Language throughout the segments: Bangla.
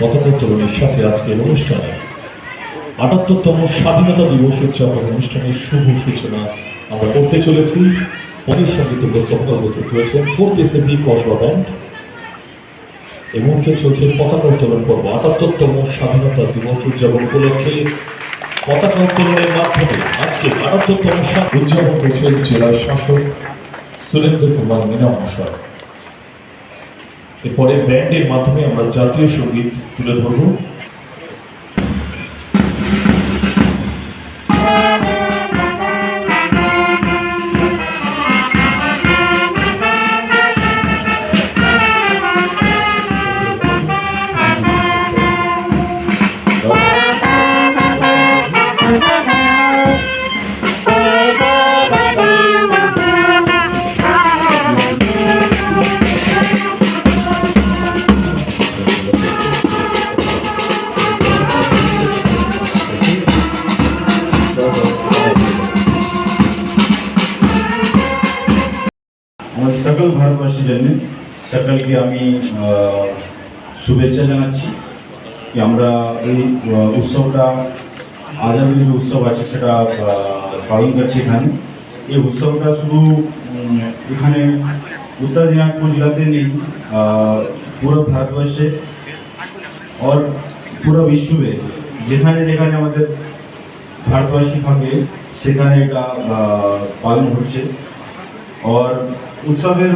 পতাকা উত্তোলনের সাথে আজকের অনুষ্ঠানে। আটাত্তরতম স্বাধীনতা দিবস উদযাপন অনুষ্ঠানের শুভ সূচনা আমরা করতে চলেছি। পরের সংগীত উপস্থাপনা উপস্থিত হয়েছেন ফোর্থ এসএমবি কসবা ব্যান্ড এই মুহূর্তে চলছে পতাকা উত্তোলন পর্ব। আটাত্তরতম স্বাধীনতা দিবস উদযাপন উপলক্ষে পতাকা উত্তোলনের মাধ্যমে আজকে আটাত্তরতম উদযাপন করেছেন জেলা শাসক সুরেন্দ্র কুমার মিনা মহাশয়। এরপরে ব্যান্ডের মাধ্যমে আমরা জাতীয় সংগীত তুলে ধরব। সকল ভারতবাসীর জন্য সকলকে আমি শুভেচ্ছা জানাচ্ছি কি আমরা এই উৎসবটা আজাদের যে উৎসব আছে সেটা পালন করছি এখানে। এই উৎসবটা শুধু এখানে উত্তর দিনাজপুর জেলাতে নেই পুরো ভারতবর্ষে আর পুরো বিশ্বে যেখানে যেখানে আমাদের ভারতবাসী থাকে, সেখানে এটা পালন হচ্ছে। और উৎসবের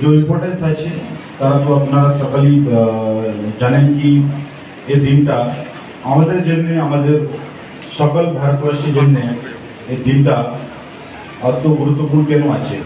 যে ইম্পর্টেন্স আছে, তারা তো আপনারা সকালেই জানেন কি এই দিনটা। আমাদের জন্যে, আমাদের সকল ভারতবর্ষের জন্যে এই দিনটা অত গুরুত্বপূর্ণ কেন আছে?